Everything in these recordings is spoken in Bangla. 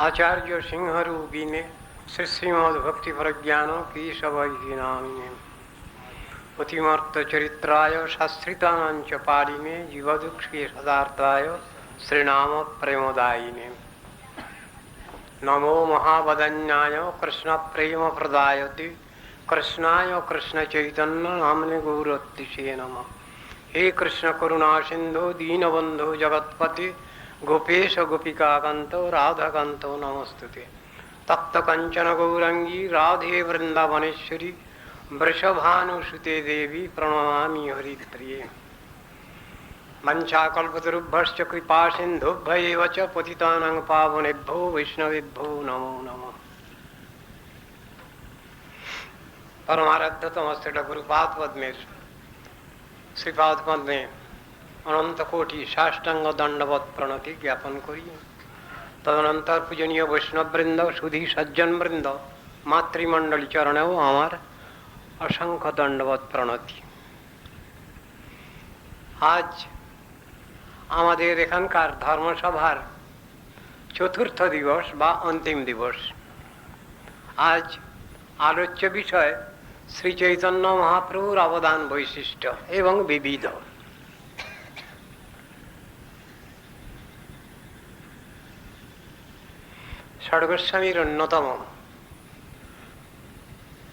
आचार्य सिंहरूगी ने श्रीमद भक्ति प्रज्ञान की सबैकिनामिने पतिमर्तचरित्राय शास्त्रिताञ्च पालिने के सदार्थाय श्रीनाम प्रेमदायिने। नमो महावदन्याय कृष्णप्रेम प्रदायति, कृष्णाय कृष्णचैतन्यनाम्नि गौरतिशे नम। हे कृष्णकुना सिंधु दीनबंधु जगत्पति गोपेश गोपिकाकान्तो राधाकान्तो नमस्तुते। तप्त कंचन गौरंगी राधे वृंदावनेश्वरी वृषभानुसुते देवी, प्रणमामि हरिप्रिये। मञ्चाकल्पतरुभ्यश्च कृपा सिन्धुभ्यैव च पतितानां पावनेभ्यो वैष्णवेभ्यो नमो नमः। परमाराध्यतमस्थित गुरुपाद पद में श्रीपाद पद में অনন্ত কোটি সাষ্টাঙ্গ দণ্ডবত প্রণতি জ্ঞাপন করি। তদনন্তর পূজনীয় বৈষ্ণববৃন্দ, সুধী সজ্জনবৃন্দ, মাতৃমণ্ডলী চরণেও আমার অসংখ্য দণ্ডবত প্রণতি। আজ আমাদের এখানকার ধর্মসভার চতুর্থ দিবস বা অন্তিম দিবস। আজ আলোচ্য বিষয় শ্রী চৈতন্য মহাপ্রভুর অবদান বৈশিষ্ট্য এবং বিবিধ। ষড়গোস্বামীর অন্যতম।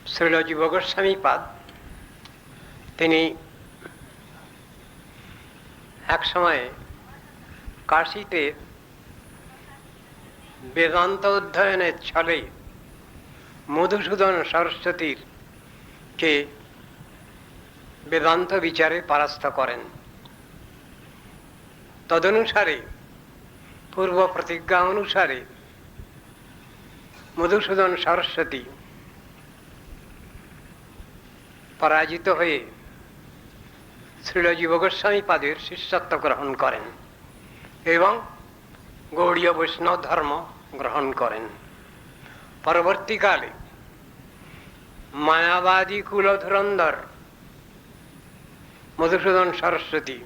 শ্রীলজীব গোস্বামী পাদ, তিনি এক সময়ে কাশিতে বেদান্ত অধ্যয়নের ছলে মধুসূদন সরস্বতীর কে বেদান্ত বিচারে পরাস্ত করেন। তদনুসারে পূর্ব প্রতিজ্ঞা অনুসারে মধুসূদন সরস্বতী পরাজিত হয়ে শ্রীলজীব গোস্বামী পাদের শিষ্যত্ব গ্রহণ করেন এবং গৌড়ীয় বৈষ্ণব ধর্ম গ্রহণ করেন। পরবর্তীকালে মায়াবাদী কুলধুরন্ধর মধুসূদন সরস্বতী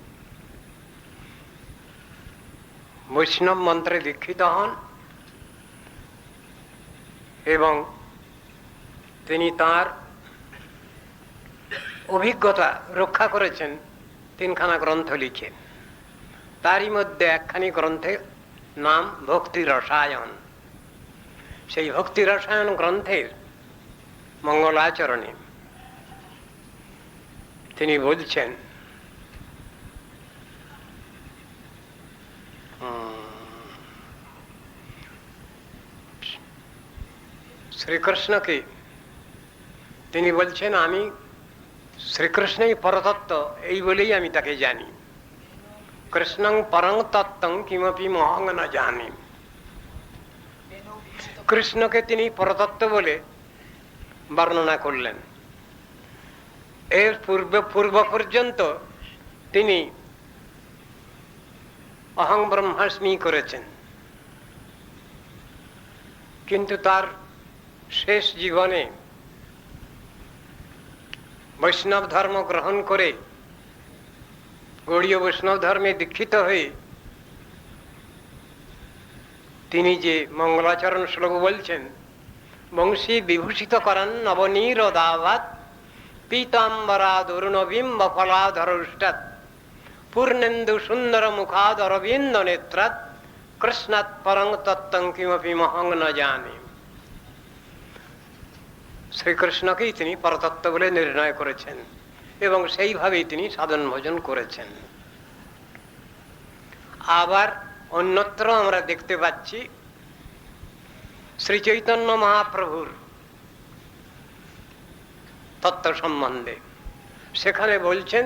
বৈষ্ণব মন্ত্রে দীক্ষিত হন। এবং তিনি তার অভিজ্ঞতা রক্ষা করেছেন, তিনখানা গ্রন্থ লিখে তারই মধ্যে একখানি গ্রন্থের নাম ভক্তি রসায়ন। সেই ভক্তি রসায়ন গ্রন্থের মঙ্গলাচরণে তিনি বলছেন শ্রীকৃষ্ণকে। তিনি বলছেন, আমি শ্রীকৃষ্ণই পরতত্ত্ব, এই বলেই আমি তাকে জানি। কৃষ্ণং পরং তত্ত্বং কিমপি মহং না জানি। কৃষ্ণকে তিনি পরতত্ত্ব বলে বর্ণনা করলেন। এর পূর্বে, পূর্ব পর্যন্ত তিনি অহং ব্রহ্মাস্মি করেছেন। কিন্তু তার শেষ জীবনে বৈষ্ণব ধর্ম গ্রহণ করে গৌড়ীয় বৈষ্ণব ধর্মে দীক্ষিত হয়ে তিনি যে মঙ্গলাচরণ শ্লোক বলছেন, বংশী বিভূষিত করান নবনীর দাবাত পীতাম্বরাদ অরুণবিম্ব ফলাধরষ্টাৎ পূর্ণেন্দু সুন্দর মুখাদ অরবিন্দ নেত্রাৎ কৃষ্ণাৎ পরং তত্ত্বং কিমপি মহং ন জানে। শ্রীকৃষ্ণকেই তিনি পরতত্ত্ব বলে নির্ণয় করেছেন এবং সেইভাবেই তিনি সাধন ভোজন করেছেন। আবার অন্যত্র আমরা দেখতে পাচ্ছি শ্রী চৈতন্য মহাপ্রভুর তত্ত্ব সম্বন্ধে। সেখানে বলছেন,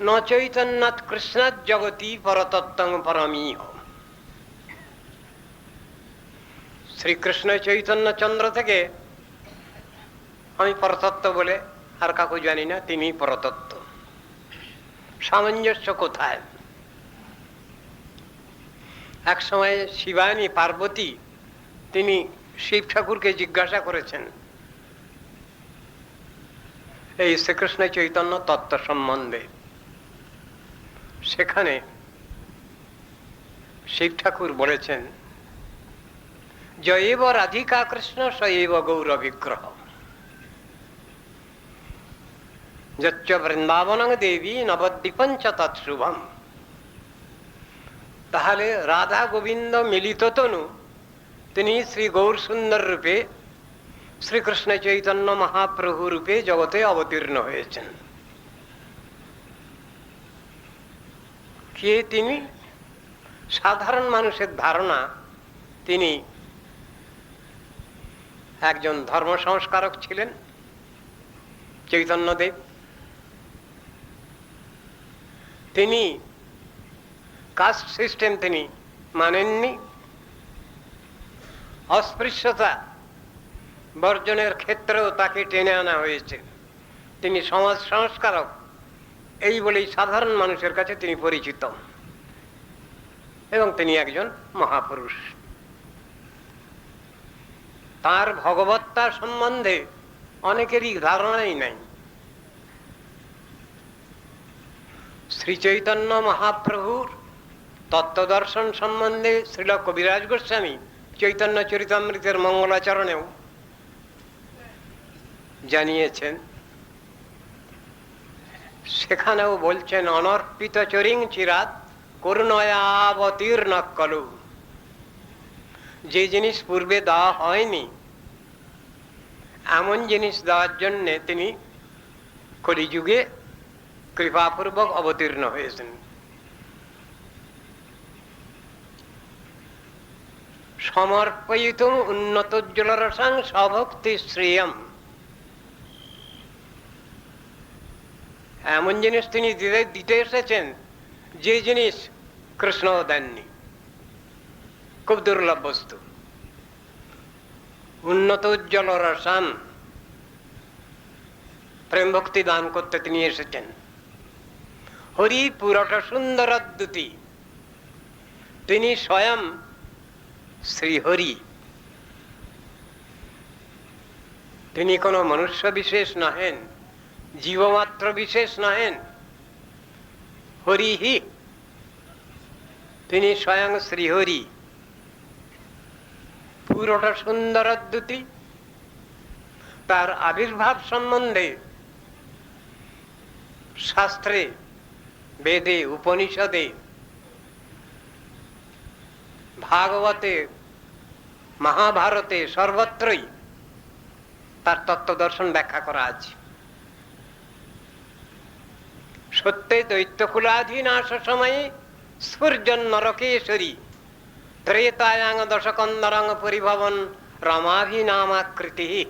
ন চৈতন্যাৎ কৃষ্ণাৎ জগতি পরতত্ত্বং পরমীহ। শ্রীকৃষ্ণ চৈতন্য চন্দ্র থেকে আমি পরতত্ত্ব বলে আর কাকু জানি না, তিনি পরতত্ত্ব। সামঞ্জস্য কোথায়? এক সময় শিবানী পার্বতী, তিনি শিব ঠাকুরকে জিজ্ঞাসা করেছেন, এই শ্রীকৃষ্ণ চৈতন্য তত্ত্ব সম্বন্ধে, সেখানে শিব ঠাকুর বলেছেন, জয়েব রাধিকা কৃষ্ণ সয়েব গৌর বিগ্রহ যচ্চ বৃন্দাবন দেবী নবদ্বীপঞ্চ তৎশুভম তাহলে রাধা গোবিন্দ মিলিত তনু তিনি শ্রী গৌর সুন্দর রূপে শ্রীকৃষ্ণ চৈতন্য মহাপ্রভু রূপে জগতে অবতীর্ণ হয়েছেন কে তিনি সাধারণ মানুষের ধারণা তিনি একজন ধর্ম সংস্কারক ছিলেন চৈতন্যদেব তিনি কাস্ট সিস্টেম তিনি মানেননি। অস্পৃশ্যতা বর্জনের ক্ষেত্রেও তাকে টেনে আনা হয়েছে। তিনি সমাজ সংস্কারক। এই বলেই সাধারণ মানুষের কাছে তিনি পরিচিত। এবং তিনি একজন মহাপুরুষ। তার ভগবত্তা সম্বন্ধে অনেকেরই ধারণাই নাই। শ্রী চৈতন্য মহাপ্রভুর তত্ত্বদর্শন সম্বন্ধে শ্রীল কবিরাজ গোস্বামী চৈতন্য চরিতামৃতের মঙ্গলাচরণেও জানিয়েছেন। সেখানেও বলছেন, অনর্পিত চরিং চিরাত করুণয়াবতীর্ণ কলু। যে জিনিস পূর্বে দেওয়া হয়নি, এমন জিনিস দেওয়ার জন্যে তিনি কলিযুগে কৃপাপূর্বক অবতীর্ণ হয়েছেন। সমর্পয়িত উন্নতোজ্জ্বলরসাং সভক্তি শ্রেয়ম। এমন জিনিস তিনি দিতে এসেছেন, যে জিনিস কৃষ্ণ দেননি। খুব দুর্লভ বস্তু। উন্নত উজ্জ্বল রসান প্রেম ভক্তি দান করতে তিনি এসেছেন। হরি সুন্দর অদ্যুতি। তিনি স্বয়ং শ্রীহরি। তিনি কোনো মনুষ্য বিশেষ নহেন, জীবমাত্র বিশেষ নহেন হরিহি তিনি স্বয়ং শ্রীহরি। পুরোটা সুন্দর অদ্যুতি, তার আবির্ভাব সম্বন্ধে শাস্ত্রে বেদে, উপনিষদে, ভাগবতে, মহাভারতে সর্বত্রই তার তত্ত্বদর্শন ব্যাখ্যা করা আছে। সত্যে দৈত্যকুলাধীনাশ সময়ে স্ফুর্জন নরকেশ্বরী, ত্রেতায়াং দশকন্দরং পরিভবন রমাভিনামাকৃতি।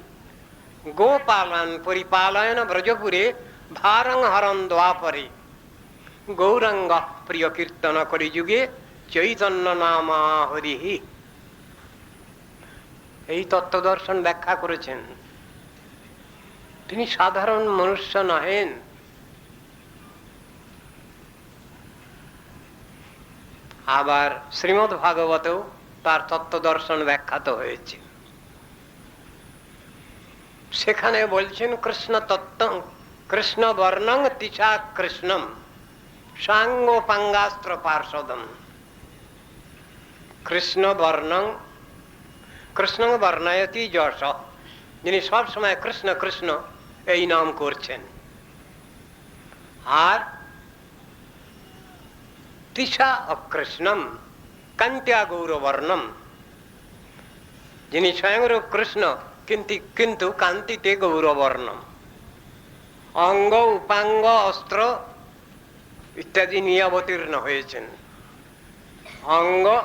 গোপালন পরিপালয়ন ব্রজপুরে ভারং হরণ দ্বাপরে। গৌরঙ্গ প্রিয় কীর্তন করি যুগে, চৈতন্য নামা হরি এই তত্ত্ব দর্শন ব্যাখ্যা করেছেন। তিনি সাধারণ মনুষ্য নহেন। আবার শ্রীমৎ ভাগবতেও তার তত্ত্ব দর্শন ব্যাখ্যাত হয়েছে। সেখানে বলছেন, কৃষ্ণ তত্ত্ব, কৃষ্ণ বর্ণং তিসা কৃষ্ণম। সাঙ্গোপাঙ্গাস্ত্র পার্শ্বদম কৃষ্ণ বর্ণং কৃষ্ণ বর্ণায়তি যশ যিনি সব সময় কৃষ্ণ কৃষ্ণ এই নাম করছেন আর তিসা অকৃষ্ণম কান্ত্যা গৌরবর্ণম যিনি স্বয়ংরূপ কৃষ্ণ কিন্তু কিন্তু কান্তিতে গৌরবর্ণম অঙ্গ উপাঙ্গ অস্ত্র ইত্যাদি নিয়ে অবতীর্ণ হয়েছেন। অঙ্গ,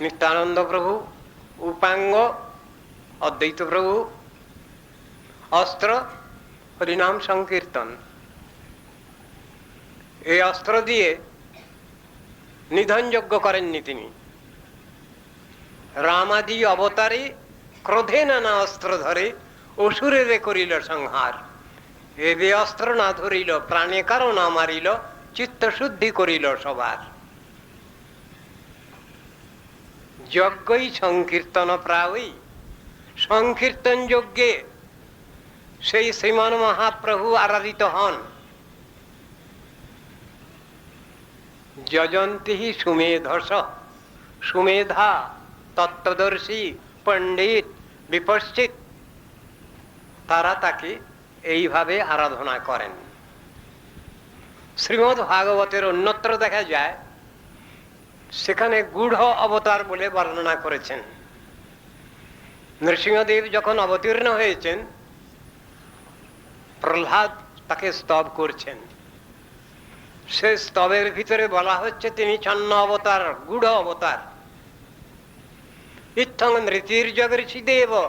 নিত্যানন্দ প্রভু, উপাঙ্গ, অদ্বৈত প্রভু, অস্ত্র, হরিনাম সংকীর্তন। এই অস্ত্র দিয়ে নিধনযোগ্য করেননি তিনি। রামাদি অবতারে ক্রোধে নানা অস্ত্র ধরে অসুরেরে করিল সংহার। এবে অস্ত্র না ধরিল, প্রাণে কারও না মারিল চিত্ত শুদ্ধি করিল সবার। যজ্ঞই সংকীর্তন প্রায়ই। সংকীর্তন যজ্ঞে সেই শ্রীমান মহাপ্রভু আরাধিত হন। যজন্তি সুমেধস, সুমেধা তত্ত্বদর্শী, পণ্ডিত, বিপশ্চিত। তারা তাকে এইভাবে আরাধনা করেন। শ্রীমদ ভাগবতের অন্যত্র দেখা যায়, সেখানে গূঢ় অবতার বলে বর্ণনা করেছেন। নৃসিংহদেব যখন অবতীর্ণ হয়েছেন, প্রহ্লাদ তাকে স্তব করছেন। সে স্তবের ভিতরে বলা হচ্ছে, তিনি ছন্ন অবতার, গূঢ় অবতার। ইত্থং নৃতির জগর্ষি দেব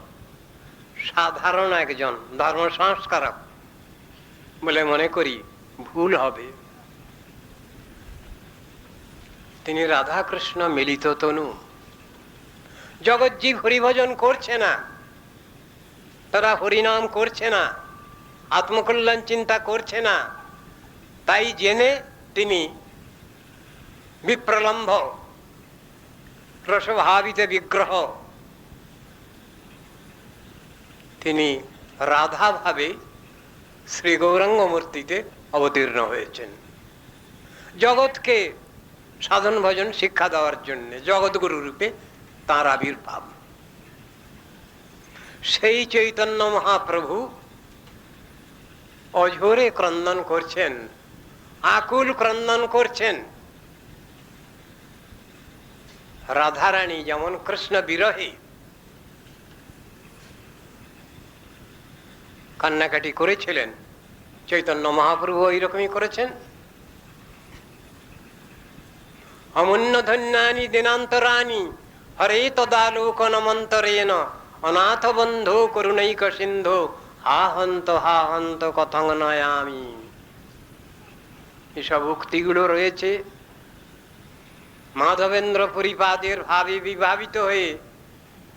সাধারণ একজন ধর্ম সংস্কারক বলে মনে করি ভুল হবে। তিনি রাধাকৃষ্ণ মিলিত তনু। জগজ্জীব হরিভজন করছে না, তারা হরিনাম করছে না, আত্মকল্যাণ চিন্তা করছে না। তাই জেনে তিনি বিপ্রলম্ভ, রসভাবিত বিগ্রহ। তিনি রাধা ভাবে শ্রী গৌরাঙ্গ মূর্তিতে অবতীর্ণ হয়েছেন। জগৎকে সাধন ভজন শিক্ষা দেওয়ার জন্য জগৎগুরু রূপে তাঁর আবির্ভাব। সেই চৈতন্য মহাপ্রভু অঝোরে ক্রন্দন করছেন, আকুল ক্রন্দন করছেন। রাধারানী যেমন কৃষ্ণ বিরহে কান্নাকাটি করেছিলেন। চৈতন্য মহাপ্রভু এইরকমই করেছেন। অমূন্য ধন্যানি দিনান্তরানি হরে তদালোকনমন্তরেণ, অনাথ বন্ধু করুণৈক সিন্ধু হা হন্ত হা হন্ত কথং নয়ামি। এসব উক্তিগুলো রয়েছে। মাধবেন্দ্র পরিপাদের ভাবে বিভাবিত হয়ে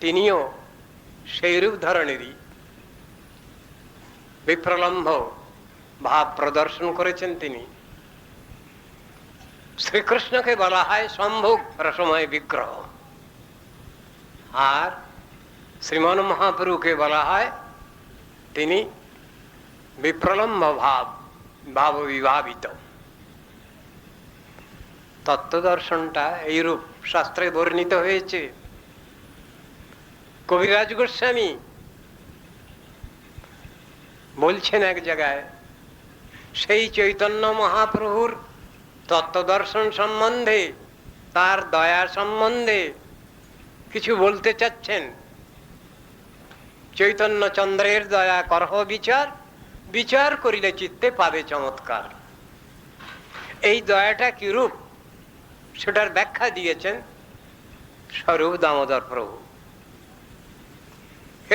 তিনিও সেইরূপ ধরনেরই বিপ্রলম্ভ ভাব প্রদর্শন করেছেন তিনি। শ্রীকৃষ্ণকে বলা হয় সম্ভোগ রসময় বিগ্রহ। আর শ্রীমান মহাপ্রভুকে বলা হয় তিনি বিপ্রলম্ভ ভাব ভাব বিভাবিত। তত্ত্বদর্শনটা এইরূপ শাস্ত্রে বর্ণিত হয়েছে। কবিরাজ গোস্বামী বলছেন এক জায়গায়, সেই চৈতন্য মহাপ্রভুর তত্ত্বদর্শন সম্বন্ধে, তার দয়া সম্বন্ধে কিছু বলতে চাচ্ছেন। চৈতন্য চন্দ্রের দয়া করহ বিচার বিচার করিলে চিত্তে পাবে চমৎকার। এই দয়াটা কি রূপ সেটার ব্যাখ্যা দিয়েছেন স্বরূপ দামোদর প্রভু।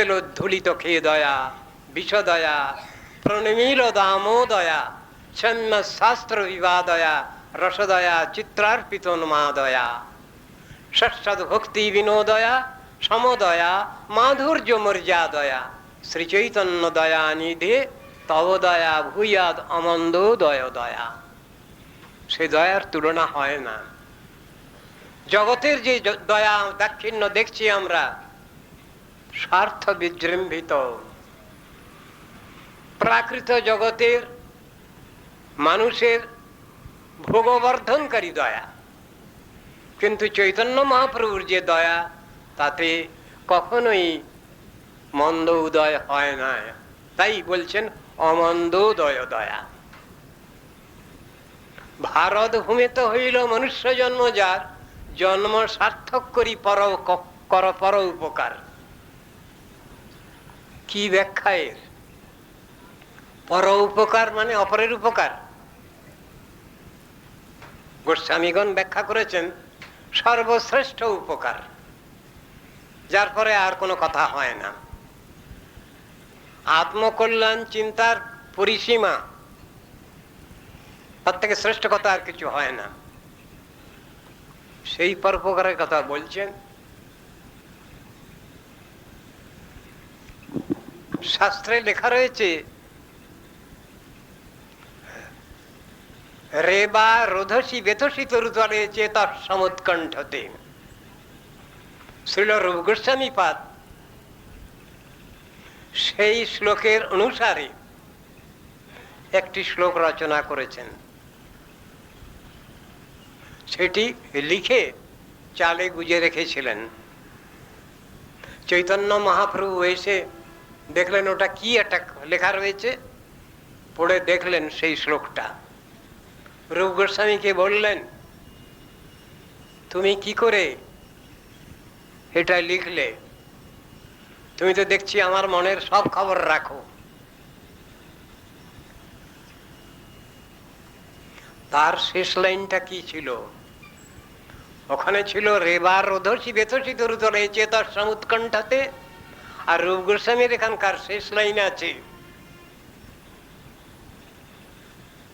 এলো ধুলিত খেয়ে দয়া বিষদয়া প্রণমিল দামোদয়া, ছন্ন শাস্ত্র বিবাদয়া, রসদয়া চিত্রার্পিত দয়া ষষ্ঠদ ভক্তি বিনোদয়া, সমদয়া, মাধুর্য মর্যাদয়া। শ্রী চৈতন্য দয়া নিধে তব দয়া ভূয়াদ অমন্দ দয় দয়া সে দয়ার তুলনা হয় না। জগতের যে দয়া, দাক্ষিণ্য দেখছি আমরা, স্বার্থ বিজৃম্ভিত। প্রাকৃত জগতের মানুষের ভোগবর্ধনকারী দয়া। কিন্তু চৈতন্য মহাপ্রভুর যে দয়া, তাতে কখনোই মন্দ উদয় হয় না। তাই বলছেন, অমন্দ উদয় দয়া। ভারত ভূমিতে হইল মনুষ্য জন্ম যার, জন্ম সার্থক করি পর কর পর উপকার। কি ব্যাখ্যা এর? পর উপকার মানে অপরের উপকার। গোস্বামীগণ ব্যাখ্যা করেছেন, সর্বশ্রেষ্ঠ উপকার। যার পরে আর কোনো কথা হয় না। আত্মকল্যাণ চিন্তার পরিসীমা। তার থেকে শ্রেষ্ঠ কথা আর কিছু হয় না। সেই পরোপকারের কথা বলছেন। শাস্ত্রে লেখা রয়েছে রেবা রোধসী বেথসী তরুতলে চেতর সমুৎকণ্ঠতে। শ্রীল রূপ গোস্বামী পাদ, সেই শ্লোকের অনুসারে একটি শ্লোক রচনা করেছেন। সেটি লিখে চালে গুজে রেখেছিলেন। চৈতন্য মহাপ্রভু এসে দেখলেন ওটা কি একটা লেখা রয়েছে, পড়ে দেখলেন সেই শ্লোকটা। রূপ গোস্বামীকে বললেন, তুমি কি করে এটা লিখলে? তুমি তো দেখছি আমার মনের সব খবর রাখো। তার শেষ লাইনটা কি ছিল? ওখানে ছিল রেবার রোধসী বেথসী তরুতলে চেতার সমুৎকণ্ঠাতে আর রূপ গোস্বামীর এখানকার শেষ লাইন আছে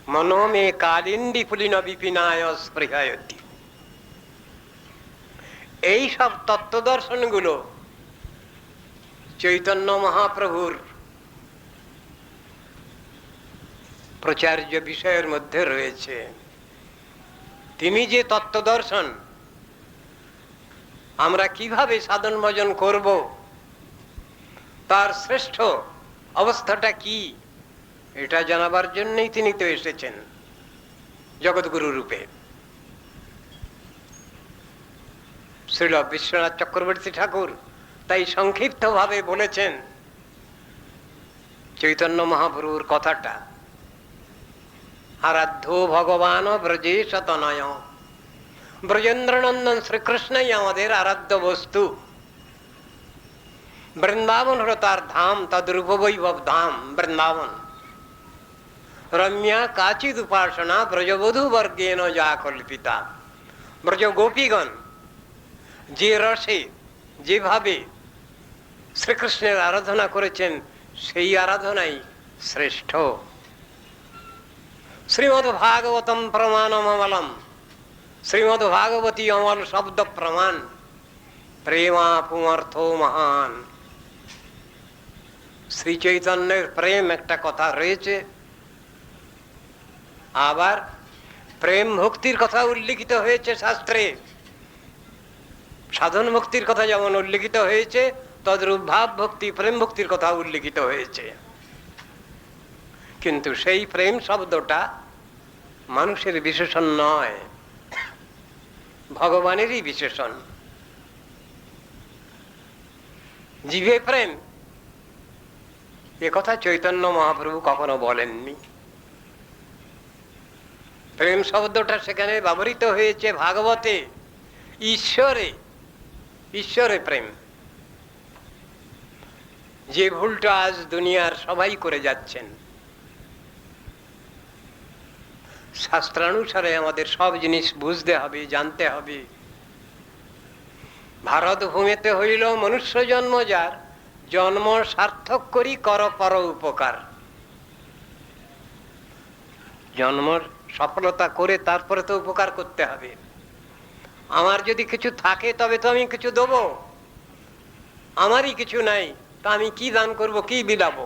মনোমে কালিন্দি পুলিন বিপিনায় স্পৃহায়তি। এই সব তত্ত্ব দর্শনগুলো চৈতন্য মহাপ্রভুর প্রচার্য বিষয়ের মধ্যে রয়েছে। তিনি যে তত্ত্ব দর্শন আমরা কীভাবে সাধন ভজন করব, তার শ্রেষ্ঠ অবস্থাটা কি? এটা জানাবার জন্যই তিনি তো এসেছেন জগৎগুরু রূপে। শ্রীল বিশ্বনাথ চক্রবর্তী ঠাকুর তাই সংক্ষিপ্ত ভাবে বলেছেন চৈতন্য মহাপ্রভুর কথাটা। আরাধ্য ভগবান ব্রজে শতনয় ব্রজেন্দ্রনন্দন শ্রীকৃষ্ণই আমাদের আরাধ্য বস্তু। বৃন্দাবন হল তার ধাম তদ্রূপবৈভব ধাম, বৃন্দাবন। কাচিদ উপাসনা ব্রজবধূ বর্গেন যা কল্পিতা ব্রজ গোপীগণ যে রসে যেভাবে শ্রীকৃষ্ণের আরাধনা করেছেন, সেই আরাধনাই শ্রেষ্ঠ। শ্রীমদ ভাগবতম প্রমাণম অমলম শ্রীমদ ভাগবতী অমল শব্দ প্রমাণ প্রেমা পুমর্থ মহান। শ্রী চৈতন্যের প্রেম একটা কথা রয়েছে আবার প্রেম ভক্তির কথা উল্লিখিত হয়েছে শাস্ত্রে। সাধন ভক্তির কথা যেমন উল্লিখিত হয়েছে, তদ্রূপ ভাব ভক্তি প্রেম ভক্তির কথা উল্লিখিত হয়েছে। কিন্তু সেই প্রেম শব্দটা মানুষের বিশেষণ নয়, ভগবানেরই বিশেষণ। জীবে প্রেম। কথা চৈতন্য মহাপ্রভু কখনো বলেননি। প্রেম শব্দটা সেখানে ব্যবহৃত হয়েছে ভাগবতে। ঈশ্বরে ঈশ্বরে প্রেম। যে ভুলটা আজ দুনিয়ার সবাই করে যাচ্ছেন, শাস্ত্রানুসারে আমাদের সব জিনিস বুঝতে হবে, জানতে হবে। ভারত ভূমিতে হইল মনুষ্য জন্ম যার, জন্ম সার্থক করি কর পর উপকার। জন্ম সফলতা করে তারপরে তো উপকার করতে হবে। আমার যদি কিছু থাকে, তবে তো আমি কিছু দেব। আমারই কিছু নাই, তা আমি কি দান করব, কি বিলাবো?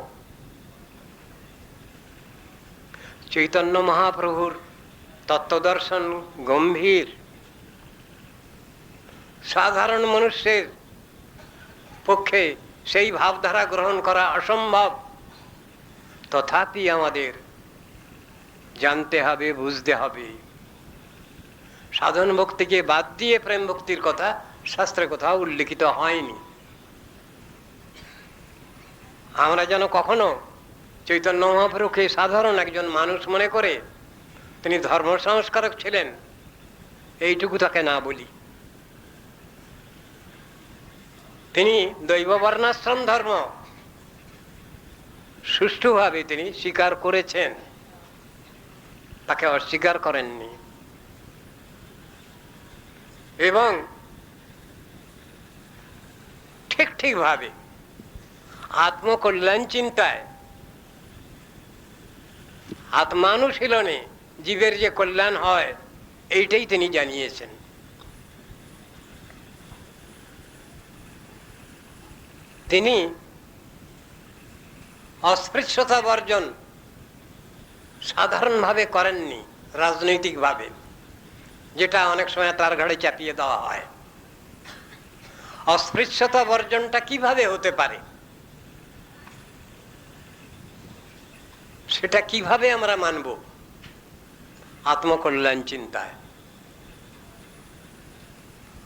চৈতন্য মহাপ্রভুর তত্ত্বদর্শন গম্ভীর। সাধারণ মানুষের পক্ষে সেই ভাবধারা গ্রহণ করা অসম্ভব। তথাপি আমাদের জানতে হবে, বুঝতে হবে। সাধন ভক্তিকে বাদ দিয়ে প্রেম ভক্তির কথা শাস্ত্রে কোথাও উল্লেখিত হয়নি। আমরা যেন কখনো চৈতন্য মহাপ্রভুকে সাধারণ একজন মানুষ মনে করে তিনি ধর্ম সংস্কারক ছিলেন, এইটুকু তাকে না বলি। তিনি দৈব বর্ণাশ্রম ধর্ম সুষ্ঠুভাবে তিনি স্বীকার করেছেন। তাকে অস্বীকার করেননি। এবং ঠিক ঠিক ঠিকভাবে আত্মকল্যাণ চিন্তায় আত্মানুশীলনে জীবের যে কল্যাণ হয়, এইটাই তিনি জানিয়েছেন। তিনি অস্পৃশ্যতা বর্জন সাধারণভাবে করেননি, রাজনৈতিকভাবে, যেটা অনেক সময় তার ঘাড়ে চাপিয়ে দেওয়া হয়। অস্পৃশ্যতা বর্জনটা কীভাবে হতে পারে? সেটা কীভাবে আমরা মানব? আত্মকল্যাণ চিন্তায়।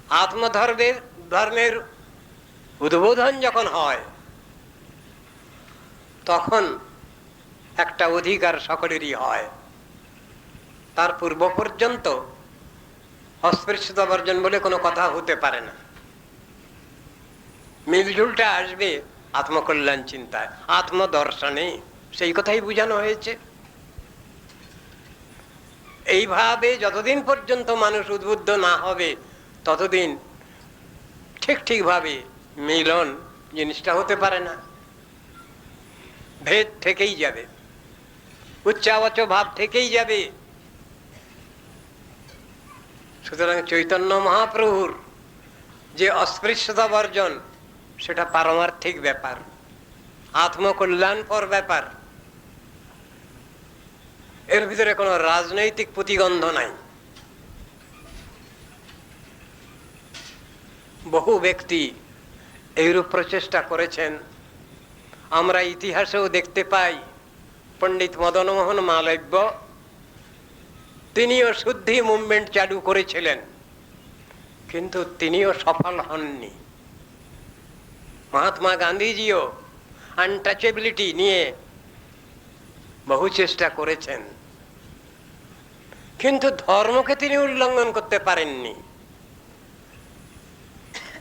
আত্মধর্মের, ধর্মের উদ্বোধন যখন হয়, তখন একটা অধিকার সকলেরই হয়। তার পূর্ব পর্যন্ত অস্পৃশ্যতা বর্জন বলে কোনো কথা হতে পারে না। মিলজুলটা আসবে আত্মকল্যাণ চিন্তায়, আত্মদর্শনে, সেই কথাই বোঝানো হয়েছে। এইভাবে যতদিন পর্যন্ত মানুষ উদ্বুদ্ধ না হবে, ততদিন ঠিক ঠিকভাবে মিলন জিনিসটা হতে পারে না। ভেদ থেকেই যাবে। উচ্চাবাচ ভাব থেকেই যাবে। সুতরাং চৈতন্য মহাপ্রভুর যে অস্পৃশ্যতা বর্জন, সেটা পারমার্থিক ব্যাপার আত্মকল্যাণপর ব্যাপার। এর ভিতরে কোনো রাজনৈতিক প্রতিগন্ধ নাই। বহু ব্যক্তি এইরূপ প্রচেষ্টা করেছেন। আমরা ইতিহাসেও দেখতে পাই পণ্ডিত মদনমোহন মালব্য, তিনিও শুদ্ধি মুভমেন্ট চালু করেছিলেন, কিন্তু তিনিও সফল হননি। মহাত্মা গান্ধীজিও আনটাচেবিলিটি নিয়ে বহু চেষ্টা করেছেন, কিন্তু ধর্মকে তিনি উল্লঙ্ঘন করতে পারেননি।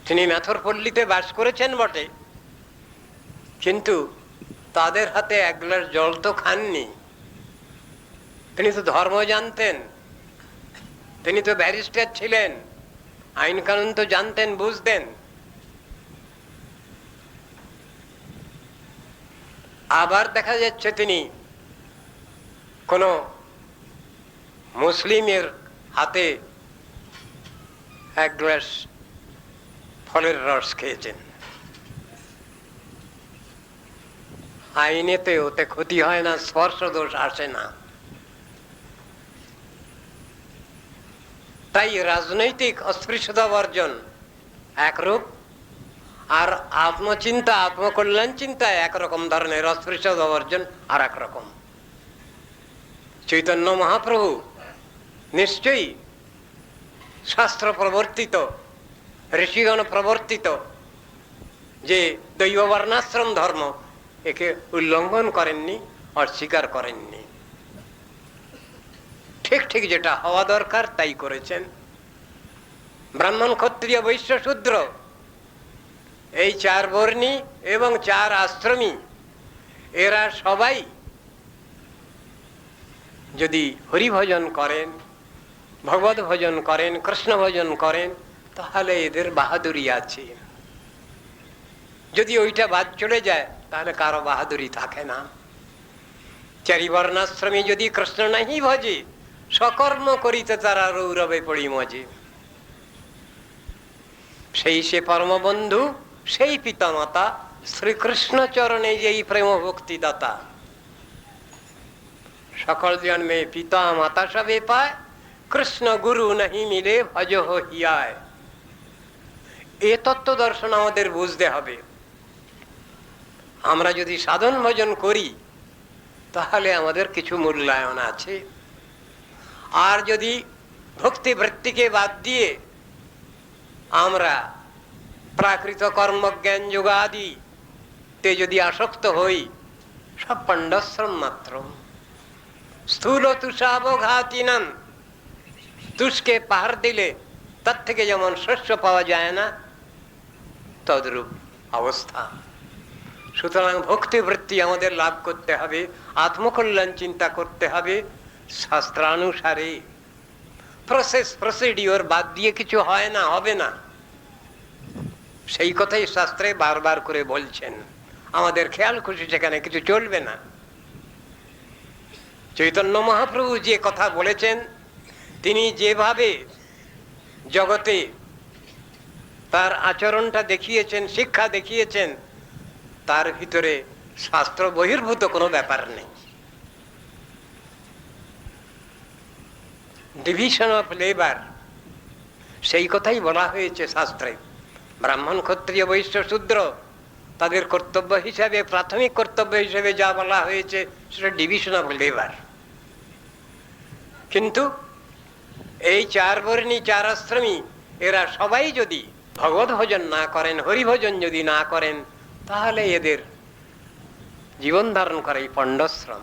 তিনি ম্যাথরপল্লীতে বাস করেছেন বটে, কিন্তু তাদের হাতে এক গ্লাস জল তো খাননি। তিনি তো ধর্ম জানতেন। তিনি তো ব্যারিস্টার ছিলেন। আইন কানুন তো জানতেন, বুঝতেন। আবার দেখা যাচ্ছে তিনি কোন মুসলিমের হাতে এক গ্লাস ফলের রস খেয়েছেন। আইনেতে ওতে ক্ষতি হয় না স্পর্শ দোষ আসে না। তাই রাজনৈতিক অস্পৃশ্যতা বর্জন একরূপ আর আত্মচিন্তা, আত্মকল্যাণ চিন্তা একরকম ধরনের, অস্পৃশ্যতা বর্জন আর একরকম চৈতন্য মহাপ্রভু নিশ্চয়ই শাস্ত্র প্রবর্তিত, ঋষিগণ প্রবর্তিত যে দৈব বর্ণাশ্রম ধর্ম একে উল্লঙ্ঘন করেননি অস্বীকার করেননি। ঠিক ঠিক যেটা হওয়া দরকার, তাই করেছেন। ব্রাহ্মণ, ক্ষত্রিয়, বৈশ্য, শূদ্র, এই চার বর্ণী এবং চার আশ্রমী, এরা সবাই যদি হরিভজন করেন, ভগবত ভজন করেন, কৃষ্ণ ভজন করেন, তাহলে এদের বাহাদুরি আছে। যদি ওইটা বাদ চলে যায় তাহলে কারও বাহাদুরি থাকে না। চারি বর্ণাশ্রমী যদি কৃষ্ণ নাহি ভজে, সকর্ম করিতে তারা রৌরবে পড়ি মজে। সেই সে পরমবন্ধু, সেই পিতামাতা, শ্রীকৃষ্ণ চরণে যেই প্রেম ভক্তি দাতা। সকল জন্মে পিতা মাতা সবে পায়, কৃষ্ণ গুরু নাহি মিলে ভজ হিয়ায় এ তত্ত্ব দর্শন আমাদের বুঝতে হবে। আমরা যদি সাধন ভজন করি, তাহলে আমাদের কিছু মূল্যায়ন আছে। আর যদি ভক্তি বৃত্তিকে বাদ দিয়ে আমরা প্রাকৃত কর্মজ্ঞান যোগাদি, তে যদি আসক্ত হই, সব পাণ্ডশ্রম মাত্র। স্থূল তুষাবঘাতিনান, তুষকে পাহাড় দিলে তার থেকে যেমন শস্য পাওয়া যায় না, তদ্রূপ অবস্থা। সুতরাং ভক্তিবৃত্তি আমাদের লাভ করতে হবে, আত্মকল্যাণ চিন্তা করতে হবে, শাস্ত্রানুসারে। প্রসেস প্রসিডিওর বাদ দিয়ে কিছু হয় না, হবে না। সেই কথাই শাস্ত্রে বারবার করে বলছেন। আমাদের খেয়াল খুশি সেখানে কিছু চলবে না। চৈতন্য মহাপ্রভু যে কথা বলেছেন, তিনি যেভাবে জগতে তার আচরণটা দেখিয়েছেন, শিক্ষা দেখিয়েছেন তার ভিতরে শাস্ত্র বহির্ভূত কোনো ব্যাপার নেই। ডিভিশন অফ লেবার সেই কথাই বলা হয়েছে শাস্ত্রে। ব্রাহ্মণ, ক্ষত্রিয়, বৈশ্য, শূদ্র, তাদের কর্তব্য হিসাবে, প্রাথমিক কর্তব্য হিসেবে যা বলা হয়েছে, সেটা ডিভিশন অফ লেবার কিন্তু এই চার বর্ণী, চার আশ্রমী, এরা সবাই যদি ভগবত ভজন না করেন, হরিভজন যদি না করেন তাহলে এদের জীবন ধারণ করে এই পণ্ডশ্রম।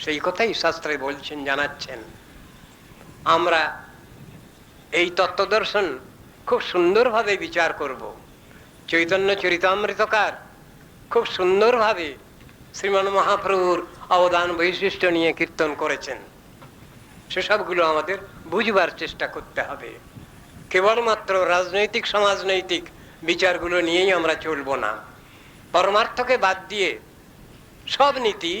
সেই কথাই শাস্ত্রে বলছেন, জানাচ্ছেন। আমরা এই তত্ত্বদর্শন খুব সুন্দরভাবে বিচার করব। চৈতন্য চরিতামৃতকার খুব সুন্দরভাবে শ্রীমান মহাপ্রভুর অবদান বৈশিষ্ট্য নিয়ে কীর্তন করেছেন। সেসবগুলো আমাদের বুঝবার চেষ্টা করতে হবে। কেবলমাত্র রাজনৈতিক, সমাজনৈতিক বিচারগুলো নিয়েই আমরা চলবো না। পরমার্থকে বাদ দিয়ে সব নীতি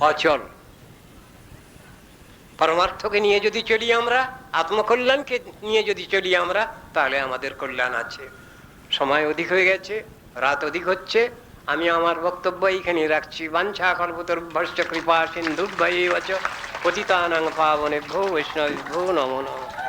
অচল। পরমার্থকে নিয়ে যদি চলি আমরা, আত্মকল্যাণকে নিয়ে যদি চলি আমরা, তাহলে আমাদের কল্যাণ আছে। সময় অধিক হয়ে গেছে, রাত অধিক হচ্ছে। আমি আমার বক্তব্য এইখানে রাখছি। বাঞ্ছা কল্পতর্ভশ্চ কৃপা সিন্ধু পতিতানাং বৈষ্ণব ভো নমো নমঃ।